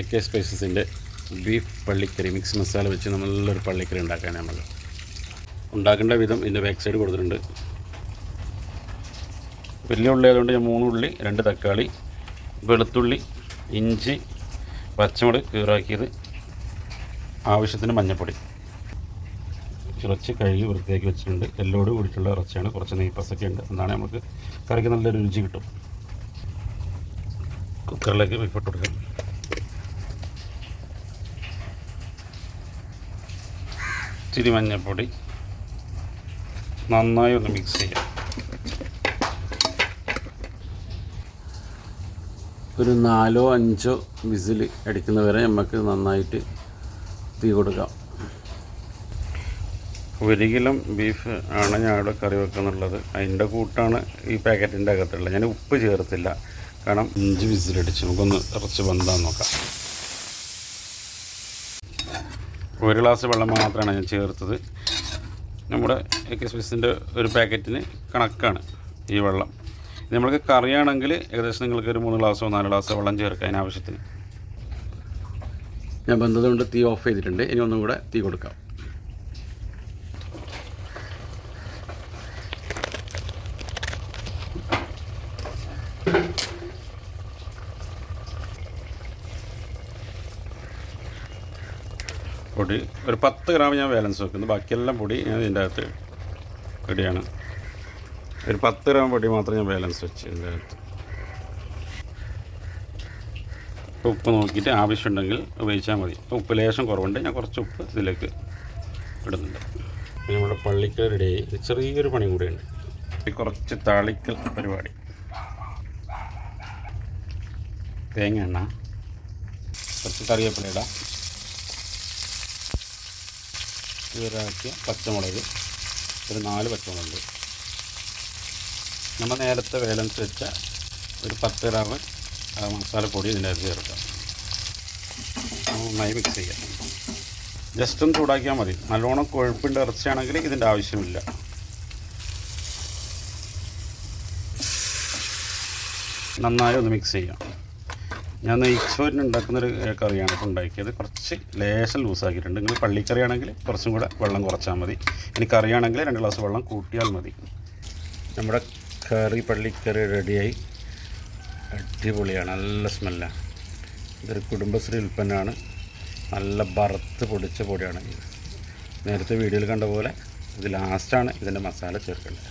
A K സ്പൈസസിന്റെ beef പള്ളിക്കറി mix masala വെച്ച് നല്ലൊരു പള്ളിക്കറി ഉണ്ടാക്കാൻ നമ്മൾ ഉണ്ടാക്കേണ്ട വിധം ഇതിന്റെ ബാക്ക് സൈഡ് കൊടുത്തിട്ടുണ്ട്. വലിയ ഉള്ളി ആയതുകൊണ്ട് ഞാൻ മൂന്ന് ഉള്ളി രണ്ട് തക്കാളി വെളുത്തുള്ളി ഇഞ്ചി പച്ചമുളക് കീറാക്കിയത് ആവശ്യത്തിന് മഞ്ഞൾപ്പൊടി ഇറച്ചി കഴുകി വൃത്തിയാക്കി വെച്ചിട്ടുണ്ട്. എല്ലോട് കൂടിയിട്ടുള്ള ഇറച്ചിയാണ്. കുറച്ച് നെയ്പ്പസൊക്കെ ഉണ്ട്. എന്നാണ് നമുക്ക് കറിക്ക് നല്ലൊരു രുചി കിട്ടും. കുക്കറിലേക്ക് വിപ്പിട്ട് കൊടുക്കാം. ഇച്ചിരി മഞ്ഞൾപ്പൊടി നന്നായി ഒന്ന് മിക്സ് ചെയ്യാം. ഒരു നാലോ അഞ്ചോ വിസിൽ അടിക്കുന്നവരെ നമുക്ക് നന്നായിട്ട് തീ കൊടുക്കാം. ഒരു കിലോ ബീഫ് ആണ് ഇവിടെ കറി വെക്കുന്നുള്ളത്. അതിന്റെ കൂട്ടാണ് ഈ പാക്കറ്റിന്റെ അകത്തുള്ളത്. ഞാൻ ഉപ്പ് ചേർത്തില്ല. കാരണം അഞ്ച് വിസിലടിച്ച് നമുക്കൊന്ന് ഇറച്ചി ബന്ധാൻ നോക്കാം. ഒരു ഗ്ലാസ് വെള്ളം മാത്രമാണ് ഞാൻ ചേർത്തത്. നമ്മുടെ എക്സ്പ്രസിന്റെ ഒരു പാക്കറ്റിന് കണക്കാണ് ഈ വെള്ളം. ഇത് നമ്മൾക്ക് കറിയാണെങ്കിൽ ഏകദേശം നിങ്ങൾക്ക് ഒരു മൂന്ന് ഗ്ലാസോ നാല് ഗ്ലാസോ വെള്ളം ചേർക്കാൻ ആവശ്യത്തിന് ഞാൻ ബന്ധതുകൊണ്ട് തീ ഓഫ് ചെയ്തിട്ടുണ്ട്? ഇനി ഒന്നും കൂടെ തീ കൊടുക്കാം. പൊടി. ഒരു പത്ത് ഗ്രാം ഞാൻ ബാലൻസ് വെക്കുന്നു. ബാക്കിയെല്ലാം പൊടി ഞാൻ ഇതിന്റെ അകത്ത് റെഡിയാണ്. ഒരു പത്ത് ഗ്രാം പൊടി മാത്രം ഞാൻ ബാലൻസ് വെച്ച് ഇതിന്റെ അകത്ത്. ഉപ്പ് നോക്കിയിട്ട് ആവശ്യമുണ്ടെങ്കിൽ ഉപയോഗിച്ചാൽ മതി. ഉപ്പ് ലേശം കുറവുണ്ട്. ഞാൻ കുറച്ച് ഉപ്പ് ഇതിലേക്ക് ഇടുന്നുണ്ട്. നമ്മുടെ പള്ളിക്കൽ റെഡിയായി ചെറിയൊരു പണി കൂടെയുണ്ട് കുറച്ച് താളിക്കൽ പരിപാടി. തേങ്ങ എണ്ണ. കുറച്ച് കറിവേപ്പില ഇടാം. ചീറാക്കിയ പച്ചമുളക്. ഒരു നാല് പച്ചമുളക് നമ്മൾ നേരത്തെ വേലൻസ് വെച്ച ഒരു പത്ത് ഗ്രാം ആ മസാലപ്പൊടി ഇതിന്റെ അകത്ത് ചേർക്കാം. നന്നായി മിക്സ് ചെയ്യാം. ജസ്റ്റ് ഒന്ന് ചൂടാക്കിയാൽ മതി. നല്ലോണം കൊഴുപ്പിന്റെ ഇറച്ചിയാണെങ്കിൽ ഇതിന്റെ ആവശ്യമില്ല. നന്നായി ഒന്ന് മിക്സ് ചെയ്യാം. ഞാൻ നെയ്ച്ചോറിന് ഉണ്ടാക്കുന്നൊരു കറിയാണ് ഇപ്പോൾ ഉണ്ടാക്കിയത്. കുറച്ച് ലേശം ലൂസാക്കിയിട്ടുണ്ട്. നിങ്ങൾ പള്ളിക്കറി ആണെങ്കിൽ കുറച്ചും കൂടെ വെള്ളം കുറച്ചാൽ മതി. ഇനി കറിയാണെങ്കിൽ രണ്ട് ഗ്ലാസ് വെള്ളം കൂട്ടിയാൽ മതി. നമ്മുടെ കറി പള്ളിക്കറി റെഡിയായി. അടിപൊളിയാണ്. നല്ല സ്മെല്ലാണ് ഇതൊരു കുടുംബശ്രീ ഉൽപ്പന്നമാണ്. നല്ല വറുത്ത് പൊടിച്ച പൊടിയാണ് ഇത്. നേരത്തെ വീഡിയോയിൽ കണ്ട പോലെ ഇത് ലാസ്റ്റാണ് ഇതിന്റെ മസാല ചേർക്കേണ്ടത്.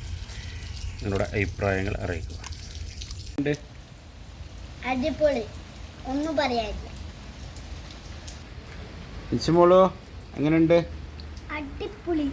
നിങ്ങളുടെ അഭിപ്രായങ്ങൾ അറിയിക്കുക. അടിപൊളി. ഒന്നും പറയാനില്ല. ഇച്ചുമോളോ എങ്ങനെയുണ്ട് അടിപൊളി.